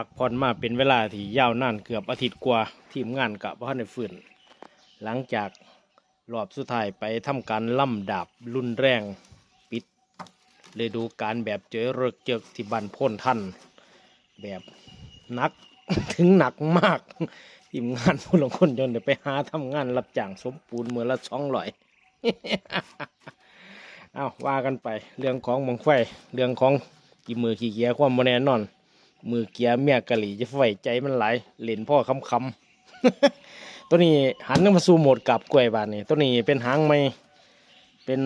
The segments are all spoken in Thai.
พักผ่อนมาเป็นเวลาที่ยาวนานเกือบอาทิตย์กว่าทีมงานกับพ่อในฝืนหลังจากรอบสุดท้ายไปทำการล่ำดาบรุนแรงปิดเลยดูการแบบเจอเริกเจอกที่บันพ้นท่านแบบหนัก ถึงหนักมาก ทีมงานผู้ลงคนจนเดี๋ยวไปหาทำงานรับจ้างสมปูนมือละสองร้อยเอาว่ากันไป เรื่องของบังไฟเรื่องของกี่มือขี้เกียจความโมแน่นอน มือเกียร์เมียกะหลี่จะไฟใจมันไหลเล่นพ่อคำคำตัวนี้หันมาสู่โหมดกับกล้วยบานนี่ตัวนี้เป็นหางไม้เป็น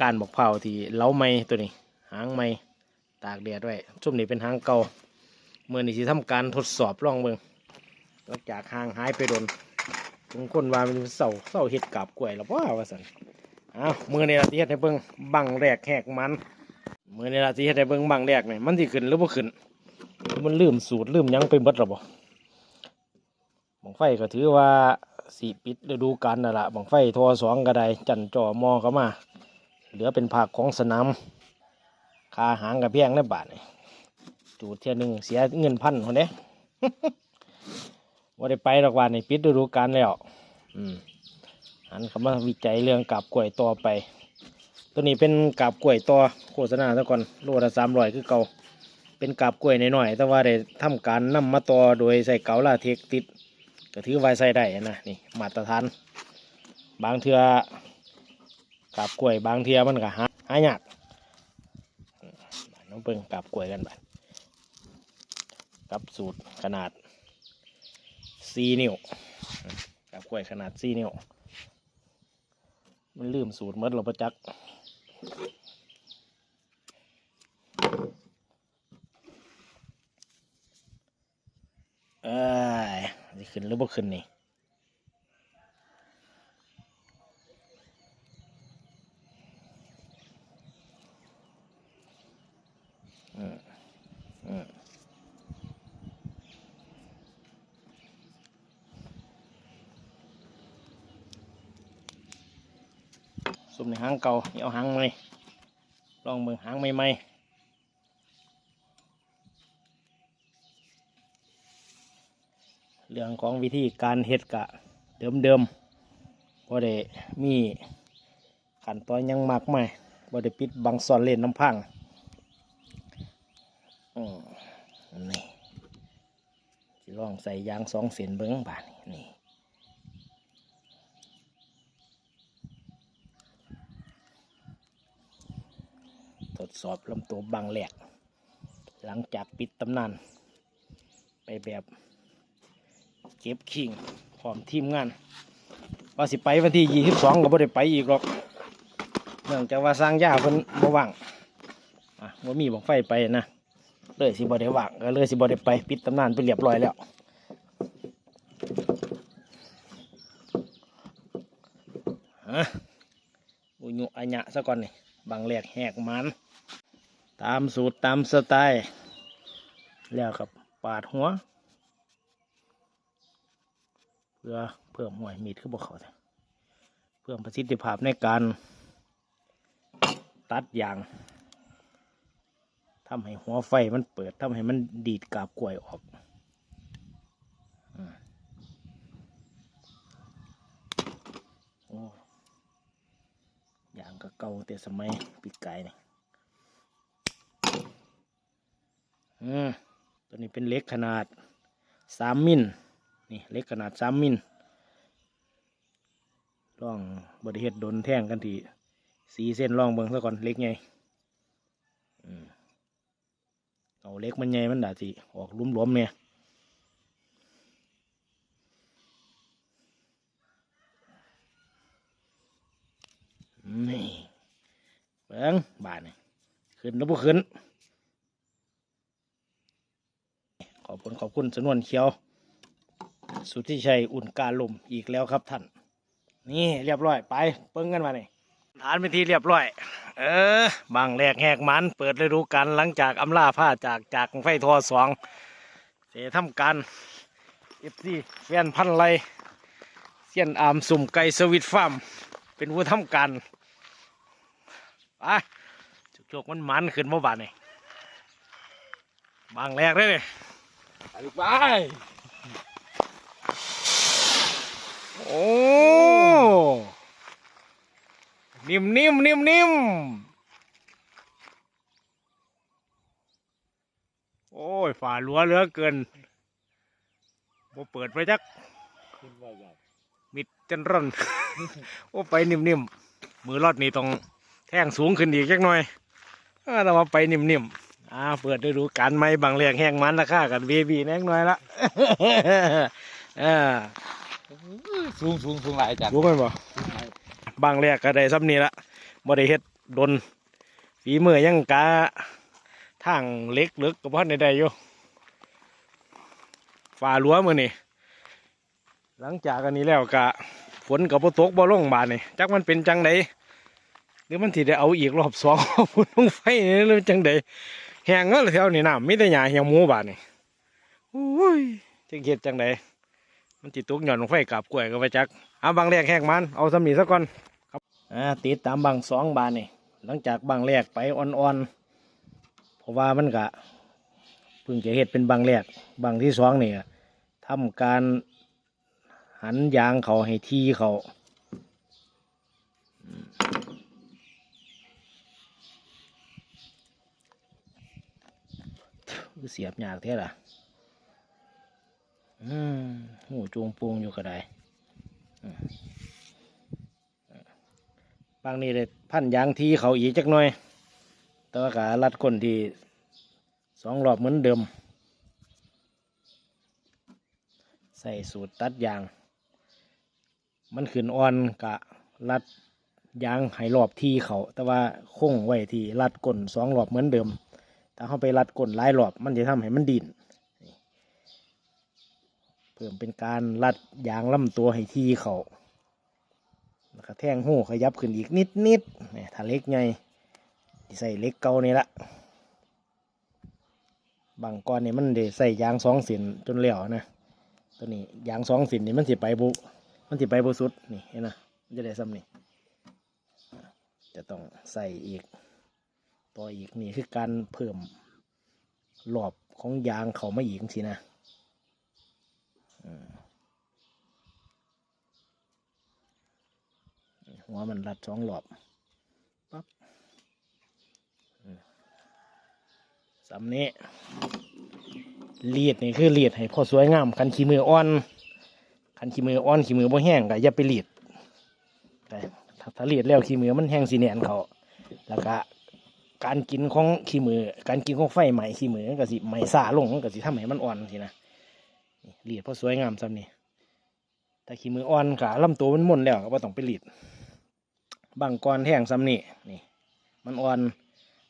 การบอกเผาที่เล้าไม้ตัวนี้ หางไม้ตากแดดไว้ช่วงนี้เป็นหางเก่าเมื่อนี้สิทำการทดสอบลองเบิ่งหลังจากหางหายไปโดนบางคนว่ามันเศร้าเศร้าเห็ดกับกล้วยแล้วว่าว่าสันอ้าวมือในละทีเฮ็ดให้เบิ่งบังแรกแหกมันมือในละทีเฮ็ดให้เบิ่งบังแรกนี่มันสิขึ้นหรือบ่ขึ้น มันลืมสูตรลืมยังไปเบิดหรอบ่บังไฟก็ถือว่าสีปิดฤดูกาลนั่นละบังไฟทอสองก็ได้จันจ่อมอก็มา เหลือเป็นผักของสนามคาหางกับเพียงในบาทนี่จูดเที่ยหนึ่งเสียเงินพันคนเด้ว่าได้ไปหรอกวันนี้ปิดฤดูกาลแล้วอืมหันเขามาวิจัยเรื่องกาบกล้วยต่อไป ตัวนี้เป็นกาบกล้วยต่อโฆษณาซะก่อนโลละสามร้อยคือเก่า เป็นกาบกล้วยหน่อยๆแต่ว่าได้ทำการนำมาต่อโดยใส่เกาลาเทคติดก็ถือไว้ใส่ได้นะนี่มาตรฐาน บางเทือกาบกล้วยบางเทือมันก็หาหายากน้องเปิงกาบกล้วยกันไปกับสูตรขนาด4นิ้วกาบกล้วยขนาด4นิ้วมันลืมสูตรมดเราประจักษ์ เอ้ยจะขึ้นหรือบ่ขึ้นนี่อืมอืมซุ่มในหางเก่านี่เอาหางใหม่ลองเบิ่งหางใหม่ๆ รื่องของวิธีการเฮ็ดกะเดิมเดิมบ่ได้มีขั้นตอนยังมากมายบ่ได้ปิดบังซ่อนเล่นน้ำพังอืมนี่สิลองใส่ยางสองเส้นเบิ้งบาดนี่ทดสอบลำตัวบางแหลก หลังจากปิดตำนานไปแบบ เก็บขิงพร้อมทีมงานว่าสิไปวันที่ยี่สิบสองก็บ่ได้ไปอีกหรอกเนื่องจากว่าสร้างยาเพิ่นบ่ว่างอะว่ามีบอกไฟไปนะเลยสิบ่ได้ว่างก็เลยสิบ่ได้ไปปิดตำนานไปเรียบร้อยแล้วฮะอุญุอัญญะซะก่อนนี่บางแหลกแหกมันตามสูตรตามสไตล์แล้วครับปาดหัว เพื่อเพิ่มหน่วยมีดขึ้นบกเขาเถอะเพิ่มประสิทธิภาพในการตัดยางทำให้หัวไฟมันเปิดทำให้มันดีดกาบกล้วยออกอืมโอ้ยางก็เก่าแต่สมัยปีกไก่นี่ตัวนี้เป็นเล็กขนาดสามมิลนี่เล็กขนาดสามมิล ล่องบริเหตุโดนแท่งกันทีสีเส้นล่องเบิ่งซะก่อนเล็กไงอืมเอาเล็กมันใหญ่มันด่าสิออกลุ่มลวมๆเนี่ยนี่เบิ่งบานนี่ขึ้นแล้วบ่ขึ้น ขอบคุณขอบคุณสนวนเขียว สุทธิชัยอุ่นกาลมอีกแล้วครับท่าน นี่เรียบร้อยไปเปิ้งกันมาเนี่ฐานเป็นที่เรียบร้อย เออบางแรกแหกมันเปิดฤดูกาลหลังจากอำลาผ้าจากจากไฟทอสองเสทำการเอฟซีแฟนพันไรเสียนอามสุ่มไก่สวิตฟาร์มเป็นผู้ทำการไปจุกๆมันมันขึ้นเมื่อวานนี่บางแรกเลยนี่ไปลูกไปโอ้ นิ่มนิ่มนิ่มนิ่มโอ้ยฝ่าหลัวเหลือเกินบ่เปิดไปจักขึ้นว่าแบบมิดจันร่อน โอ้ไปนิ่มๆมือรอดนี่ต้องแท่งสูงขึ้นอีกจักหน่อยเออเรามาไปนิ่มๆอ่าเปิดได้ดูการไม้บางเรียงแห้งมันราคากันเบบีแน่หน่อยละเอ่าสูงสูงสูงหลายอาจารย์รู้ไหมบ่สูงหลาย บางเรียกก็ได้ซ้ำนี้ละบ่ได้เฮ็ดดนฝีมือยังกาทางเล็กเลึกก็พอได้ได้อยู่ฝ่ารั้วมือนี่หลังจากอันนี้แล้วกะฝนกับบ่ตกบ่ลงบาดนี่จักมันเป็นจังไดหรือมันสิได้เอาอีกรอบสองฝนลงไฟนี่หรือจังไดแห้งเงาแถวนี้น้ำไมีแต่หญ้าเหี่ยวหมูบาดนี่โอ้ยจังเฮ็ดจังไดมันติตุกหย่อนลงไฟกับกล้วยก็ไปจักเอาบางแรกแห้งมันเอาสำนีซะก่อน อ่าติดตามบางสองบานนี่หลังจากบางแรกไปอ่อนๆเพราะว่ามันกะเพิ่งจะเห็ดเป็นบางแรกบางที่สองนี่ทำการหันยางเขาให้ทีเขาเสียบยากแท้ล่ะอืมหูจูงปูงอยู่ก็ได้ บางนี่เลยพันยางทีเขาอีกจักหน่อย แต่ว่ากะรัดคนที่สองรอบเหมือนเดิม ใส่สูตรตัดยาง มันขึ้นอ่อนกะรัดยางให้รอบที่เขา แต่ว่าคงไว้ที่รัดก้นสองรอบเหมือนเดิม ถ้าเขาไปรัดก้นหลายรอบมันจะทำให้มันดินเพิ่มเป็นการรัดยางล่ำตัวให้ที่เขา แล้วก็แท่งหูขยับขึ้นอีกนิดนิดเนี่ยถ้าเล็กไงใส่เล็กเก่านี่ละบางก้อนนี่มันได้ใส่ยางสองเส้นจนเหลวนะตัวนี้ยางสองเส้นนี่มันสิไปบุมันสิไปบุสุดนี่เห็นนะมันจะได้ซ้ำนี่จะต้องใส่อีกต่ออีกนี่คือการเพิ่มรอบของยางเขามาอีกสินะอืม หัวมันรัดสองหลอบปั๊บสำนี้เลียดนี่คือเลียดให้พอสวยงามคันขี้มืออ่อนคันขี้มืออ่อนขี้มือบ่แห้งก็อย่าไปเลียดแต่ถ้าเลียดแล้วขี้มือมันแห้งสีแนนเขาแล้วก็การกินของขี้มือ การกินของไฟใหม่ขี้มือมันก็สิใหม่ซาลงมันก็สิทำให้มันอ่อนสินะเลียดพอสวยงามซ้ำนี่แต่ขี้มืออ่อนขาลำตัวมันม่นแล้วก็ต้องไปเลียด บางกรแท่งซ้ำนี่นี่ มันอ่อน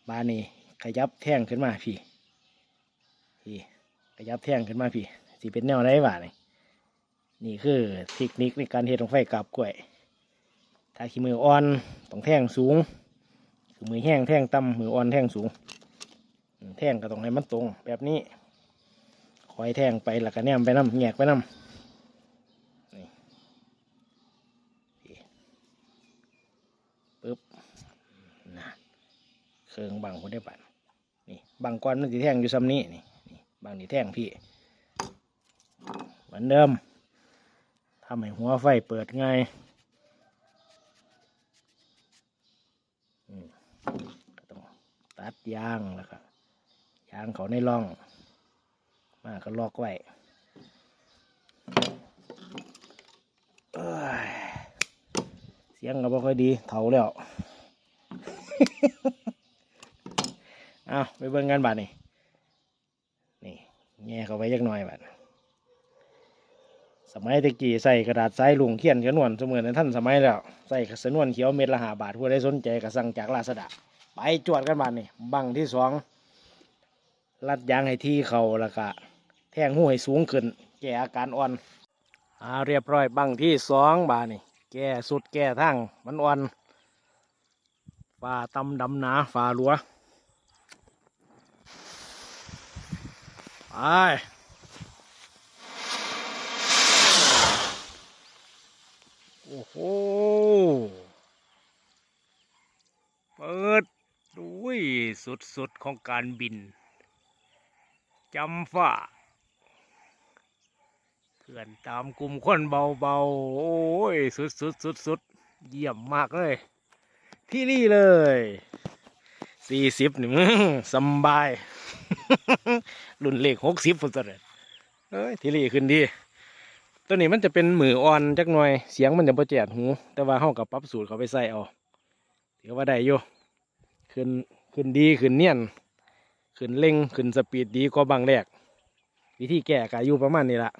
บานี่ขยับแท่งขึ้นมาพี่พี่ขยับแท่งขึ้นมาพี่สิเป็นแนวได้บ่านี่นี่คือเทคนิคในการเฮ็ดของไฟกับกล้วยถ้าขี้มืออ่อนต้องแท่งสูงคือมือแห้งแท่งต่ำมืออ่อนแท่งสูง แท่งก็ต้องให้มันตรง แบบนี้คอยแท่งไปแล้วก็แนมไปน้ำแงกไปน้ำ ปึ๊บนะ เครื่องบังคนได้บัตรนี่บังก้อนมันจะแท่งอยู่ซ้ำนี้นี่นบังนี่แท่งพี่ เหมือนเดิมทำให้หัวไฟเปิดง่ายต้องตัดยางแล้วก็ยางเขาในร่อง มาก็ล็อกไว้เอ้ยเสียงก็บ่ค่อยดีเถาแล้ว เอาไปเบิ่งกันบาดนี่นี่แง่เข้าไปยักหน่อยบาดสมัยตะกี้ใส่กระดาษทรายลุงเขียนกระนวนเสมือนในท่านสมัยแล้วใส่สนวนเขียวเม็ดละหาบาทผู้ใดสนใจก็สั่งจากลาสดาไปจวดกันบาดนี่บังที่สองรัดยางให้ที่เขาแล้วก็แทงหูให้สูงขึ้น แก้อาการอ่อนอ่าเรียบร้อยบังที่สองบาดนี่แก่สุดแก่ทั้งมันอ่อนฝ่าตำดำหนาฝ่าหลัว ไปโอ้โห เปิดดุยสุดๆของการบิน จำฟ้าเพื่อนตามกลุ่มคนเบาๆ โอ้ย สุดสุดสุดสุดเยี่ยมมากเลย ที่นี่เลย สี่สิบนี่งสบาย รุ่นเลขหกสิบพุ่นตัวเลยเอ้ยทีรีขึ้นดี ตัวนี้มันจะเป็นมืออ่อนจักหน่อย เสียงมันจะประแจดหู แต่ว่าห้องกับปรับสูตรเขาไปใส่เอาถือว่าได้โยขึ้นขึ้นดีขึ้นเนียน ขึ้นเร่งขึ้นสปีดดีกว่าบางแรก วิธีแก้ก็อยู่ประมาณนี้ละ